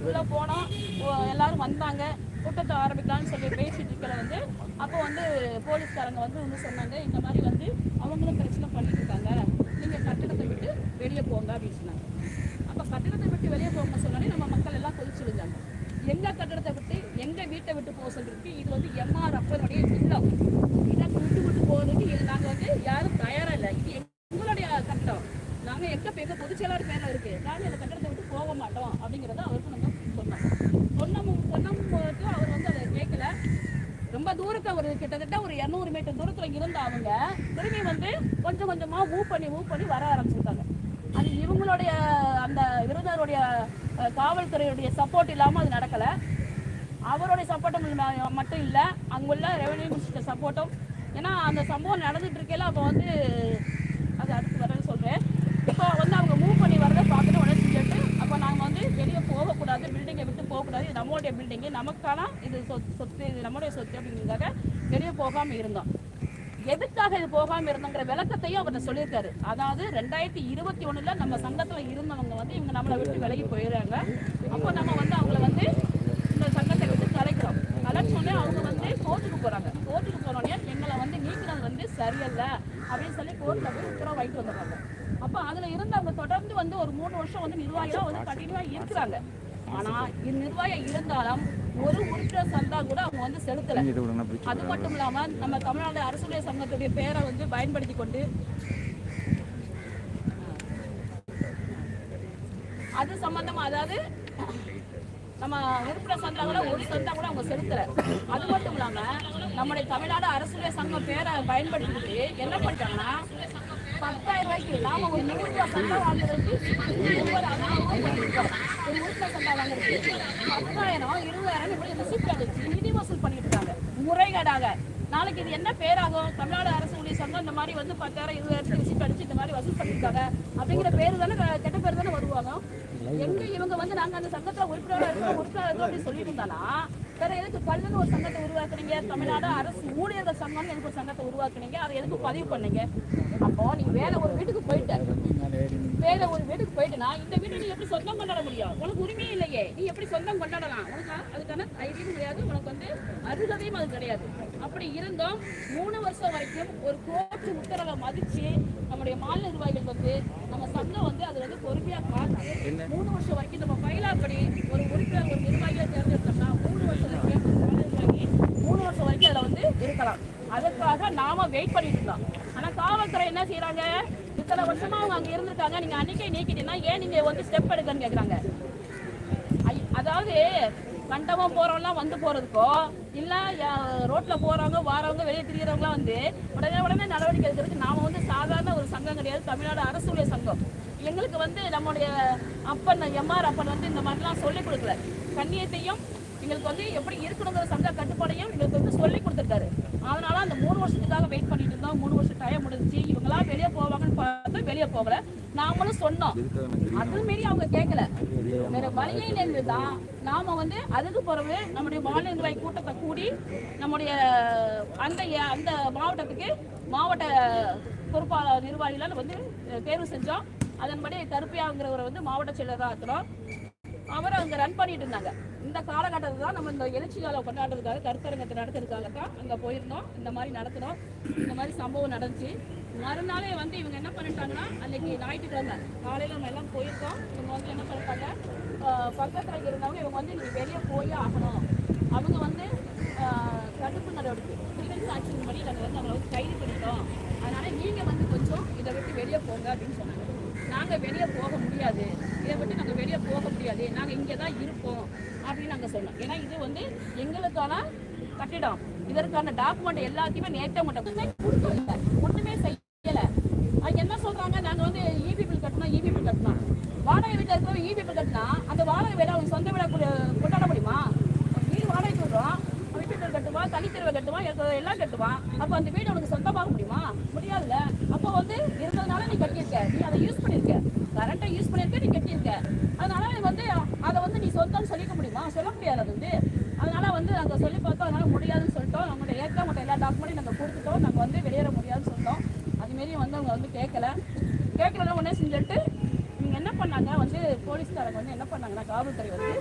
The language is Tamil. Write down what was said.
உள்ளே போனோம் ஓ- எல்லாரும் வந்தாங்க. கூட்டத்தை ஆரம்பிக்கலாம்னு சொல்லி பேசிட்டு இருக்கல வந்து அப்போ வந்து போலீஸ்காரங்க வந்து வந்து சொன்னாங்க இந்த மாதிரி வந்து அவங்களும் பிரச்சனை பண்ணிட்டு இருக்காங்க. நீங்கள் கட்டிடத்தை விட்டு வெளியே போங்க அப்படின்னு சொன்னாங்க. அப்போ கட்டிடத்தை விட்டு வெளியே போங்க சொன்னாலே நம்ம மக்கள் எல்லாம் கொதிச்சு விழுந்தாங்க. எங்கள் கட்டிடத்தை விட்டு எங்கள் வீட்டை விட்டு போக சொல்லிருக்கு இது வந்து எம்ஆர் அப்பனுடைய இல்லம் இதை விட்டு விட்டு போகிறதுக்கு இது நாங்கள் வந்து யாரும் தயாராக இல்லை. இது எங்களுடைய கட்டம் நாங்கள் எங்கே இப்போ எங்கள் பொதுச்செயலாளர் பேரில் இருக்குது நாங்கள் இந்த கட்டிடத்தை விட்டு போக மாட்டோம் அப்படிங்கிறத அவருக்கு நம்ம சொன்னமும் சொன்னமும் அவர் வந்து அதை கேட்கல. ரொம்ப தூரத்தை ஒரு கிட்டத்தட்ட ஒரு இரநூறு மீட்டர் தூரத்துல இருந்த அவங்க திரும்பி வந்து கொஞ்சம் கொஞ்சமா மூவ் பண்ணி மூவ் பண்ணி வர ஆரம்பிச்சிருக்காங்க அது இவங்களுடைய அந்த விருதாருடைய காவல்துறையுடைய சப்போர்ட் இல்லாம அது நடக்கல. அவருடைய சப்போர்ட்டும் மட்டும் இல்லை அங்குள்ள ரெவன்யூ மினிஸ்டர் சப்போர்ட்டும் ஏன்னா அந்த சம்பவம் நடந்துட்டு இருக்கையில அப்போ வந்து அது அடுத்து வரேன்னு சொல்றேன் இப்போ வந்து அவங்க மூவ் பண்ணி வரதை பார்த்துட்டு உடனே செஞ்சுட்டு அப்போ நாங்கள் வந்து வெளியே போகக்கூடாது பில்டிங்கை விட்டு போகக்கூடாது இது வாங்கி நமக்கான இது சொத்து சொத்து இது நம்முடைய சொத்து அப்படிங்கிறதுக்காக வெளியே போகாமல் இருந்தோம். எதுக்காக இது போகாம இருந்தோங்கிற விளக்கத்தையும் அவர் சொல்லியிருக்காரு. அதாவது ரெண்டாயிரத்தி இருபத்தி ஒண்ணுல நம்ம சங்கத்தில் இருந்தவங்க வந்து இவங்க நம்மளை விட்டு விலகி போயிடுறாங்க. அப்போ நம்ம வந்து அவங்கள வந்து இந்த சங்கத்தை விட்டு கலைக்கிறோம். கலைச்சோடனே அவங்க வந்து கோர்ட்டுக்கு போறாங்க. கோர்ட்டுக்கு போனோடனே எங்களை வந்து நீக்கிறது வந்து சரியல்ல அப்படின்னு சொல்லி கோர்ட்டில் போய் உத்தரவு வாங்கிட்டு வந்துடுறாங்க. அப்போ அதுல இருந்து அவங்க தொடர்ந்து வந்து ஒரு மூணு வருஷம் வந்து நிர்வாகிகளா வந்து கண்டினியூவாக இருக்கிறாங்க. ஆனா இது நிர்வாகம் இருந்தாலும் ஒரு உறுப்பினர் சந்தா கூட அவங்க வந்து செலுத்தல. அது மட்டும் இல்லாம நம்ம தமிழ்நாடு அரசுடைய சங்கத்துடைய பேரை வந்து பயன்படுத்தி கொண்டு அது சம்பந்தமா அதாவது நம்ம உறுப்பினர் சந்தா கூட ஒரு சந்தா கூட அவங்க செலுத்தல. அது மட்டும் இல்லாம நம்முடைய தமிழ்நாடு அரசுடைய சங்கம் பேரை பயன்படுத்திக்கிட்டு என்ன நாம ஒரு நூறு ரூபாய் சந்தா வாங்குறதுக்கு ஒவ்வொரு அனாவசியம் பண்ணிருக்கோம். ஒரு உறுப்பினர் சந்தா வாங்குறதுக்கு பத்தாயிரம் இருபதாயிரம் இப்படி ரிசிப்ட் அடிச்சு நிதி வசூல் பண்ணிட்டு இருக்காங்க முறைகேடாக நாளைக்கு இது என்ன பேராகும் தமிழ்நாடு அரசு ஊழியர் சங்கம் இந்த மாதிரி வந்து பத்தாயிரம் இருபதாயிரத்துக்கு ரிசிப்ட் அடிச்சு இந்த மாதிரி வசூல் பண்ணிருக்காங்க அப்படிங்கிற பேரு தானே கெட்ட பேர் தானே வருவாங்க எங்க இவங்க வந்து நாங்க அந்த சங்கத்துல உறுப்பினராக இருக்கோம் உறுப்பினராக இருக்கோம் அப்படின்னு சொல்லிட்டு இருந்தானா வேற எதுக்கு பல்லுன்னு ஒரு சங்கத்தை உருவாக்குனீங்க? தமிழ்நாடு அரசு ஊழியர்கள் சங்கம்னு எனக்கு ஒரு சங்கத்தை உருவாக்குனீங்க? அதை எதுக்கு பதிவு பண்ணீங்க? அப்போ நீங்க வேற ஒரு வீட்டுக்கு போயிட்ட. வேற ஒரு வீட்டுக்கு போயிட்டுனா இந்த வீட்டை நீ எப்படி சொந்தம் கொண்டாட முடியும்? உனக்கு உரிமையே இல்லையே. நீ எப்படி சொந்தம் கொண்டாடலாம்? உனக்கு அதுக்கான தைரியமும் கிடையாது. உனக்கு வந்து அருகதையும் அது கிடையாது. அப்படி இருந்தோம் மூணு வருஷம் வரைக்கும் ஒரு கோர்ட்டு உத்தரவை மதிச்சு நம்முடைய மாநில நிர்வாகிகள் வந்து நம்ம சங்கம் வந்து அது வந்து பொறுமையா பார்த்து மூணு வருஷம் வரைக்கும் நம்ம பயிலாப்படி ஒரு உறுப்பினர் ஒரு நிர்வாகியை தேர்ந்தெடுத்து மூணு வருஷம் வரைக்கும் மூணு வருஷம் வரைக்கும் அதுல வந்து இருக்கலாம். அதுக்காக நாம வெயிட் பண்ணிட்டு இருந்தோம் ஆனா காவல்துறை என்ன செய்யறாங்க இத்தனை வருஷமா அவங்க அங்க இருந்திருக்காங்க. நீங்க அன்னைக்கே நீக்கிட்டீங்கன்னா ஏன் நீங்க வந்து ஸ்டெப் எடுக்கன்னு கேக்குறாங்க. ஐ- அதாவது கண்டவன் போறவங்கலாம் வந்து போறதுக்கோ இல்ல ரோட்ல போறவங்க வாரவங்க வெளியே திரியறவங்களாம் வந்து உடனே உடனே நடவடிக்கை எடுக்கிறதுக்கு நாம வந்து சாதாரண ஒரு சங்கம் கிடையாது. தமிழ்நாடு அரசுடைய சங்கம். எங்களுக்கு வந்து நம்முடைய அப்பன் எம்ஆர் அப்பன் வந்து இந்த மாதிரிலாம் சொல்லிக் கொடுக்கல. கண்ணியத்தையும் எங்களுக்கு வந்து எப்படி இருக்கணுங்கிற சங்க கட்டுப்பாடையும் எங்களுக்கு வந்து சொல்லி கொடுத்துருக்காரு. அதனால அந்த மூணு வருஷத்துக்காக வெயிட் பண்ணிட்டு இருந்தோம். மூணு வருஷம் டைம் முடிஞ்சுச்சு. இவங்களா வெளியே போவாங்கன்னு பார்த்து வெளியே போகல. நாமளும் சொன்னோம். அது மாரி அவங்க கேட்கல வேற வழியே இருந்து நாம வந்து அதுக்கு பிறகு நம்முடைய மாநில நிர்வாகி கூட்டத்தை கூடி நம்முடைய அந்த அந்த மாவட்டத்துக்கு மாவட்ட பொறுப்பாளர் நிர்வாகிகளை வந்து தேர்வு செஞ்சோம். அதன்படி கருப்பையாங்கிறவரை வந்து மாவட்ட செயலராக ஆக்குறோம் அவரை அங்க ரன் பண்ணிட்டு இருந்தாங்க. இந்த காலகட்டத்தில் தான் நம்ம இந்த எழுச்சி காலம் கொண்டாடுறதுக்காக கருத்தரங்கத்தை நடத்துறதுக்காக தான் அங்கே போயிருந்தோம். இந்த மாதிரி நடத்தினோம். இந்த மாதிரி சம்பவம் நடந்துச்சு. மறுநாளே வந்து இவங்க என்ன பண்ணிட்டாங்கன்னா அன்னைக்கு ஞாயிற்றுக்கிழமை காலையில் நம்ம எல்லாம் போயிருக்கோம். இவங்க வந்து என்ன பண்ணிட்டாங்க பக்கத்தில் இருந்தவங்க இவங்க வந்து நீங்க வெளியே போயே ஆகணும். அவங்க வந்து தடுப்பு நடவடிக்கை ப்ரிவென்ஸ் ஆக்ஷன் பண்ணி நாங்கள் வந்து அவங்களை வந்து கைது பண்ணிட்டோம். அதனால் நீங்கள் வந்து கொஞ்சம் இதை விட்டு வெளியே போங்க அப்படின்னு சொன்னாங்க. நாங்கள் வெளியே போக முடியாது இதை விட்டு நாங்க வெளியே போக முடியாது நாங்க இங்கே தான் இருப்போம் அப்படின்னு நாங்கள் சொன்னோம். ஏன்னா இது வந்து எங்களுக்கான கட்டிடம். இதற்கான டாக்குமெண்ட் எல்லாத்தையுமே நேற்றே மட்டும் ஒண்ணுமே கொடுக்கல. ஒண்ணுமே செய்யல. அவங்க என்ன சொல்கிறாங்க நாங்கள் வந்து இபி பில் கட்டணும் இபி பில் கட்டணும். வாடகை வீட்டில் இருக்கிற இபி பில் கட்டினா அந்த வாடகை வீடு அவங்க சொந்த வீட கொண்டாட முடியுமா? வீடு வாடகை விடுறோம். வீட்டு பில் கட்டுவான் தனித்தெருவை கட்டுவான் எல்லாம் கட்டுவான் அப்போ அந்த வீடு அவனுக்கு சொந்தமாக முடியுமா? முடியாதுல்ல. அப்போ வந்து இருந்ததுனால நீ கட்டியிருக்க. நீ அதை யூஸ் பண்ணியிருக்க. கரண்ட்டை யூஸ் பண்ணியிருக்க நீ கட்டியிருக்க. அதனால நீ வந்து அதை வந்து நீ சொந்தம்னு சொல்லிக்க முடியுமா? சொல்ல முடியாது அது வந்து. அதனால வந்து நாங்கள் சொல்லி பார்த்தோம் அதனால முடியாதுன்னு சொல்லிட்டோம். அவங்கள்ட்ட ஏற்க மாட்டோம் எல்லா டாக்குமெண்ட்டையும் நாங்கள் கொடுத்துட்டோம். நாங்கள் வந்து வெளியேற முடியாதுன்னு சொல்லிட்டோம். அதுமாரி வந்து அவங்க வந்து கேட்கல கேட்கலன்னா உடனே செஞ்சுட்டு இவங்க என்ன பண்ணாங்க? வந்து போலீஸ்காரங்க வந்து என்ன பண்ணாங்கன்னா காவல்துறை வந்து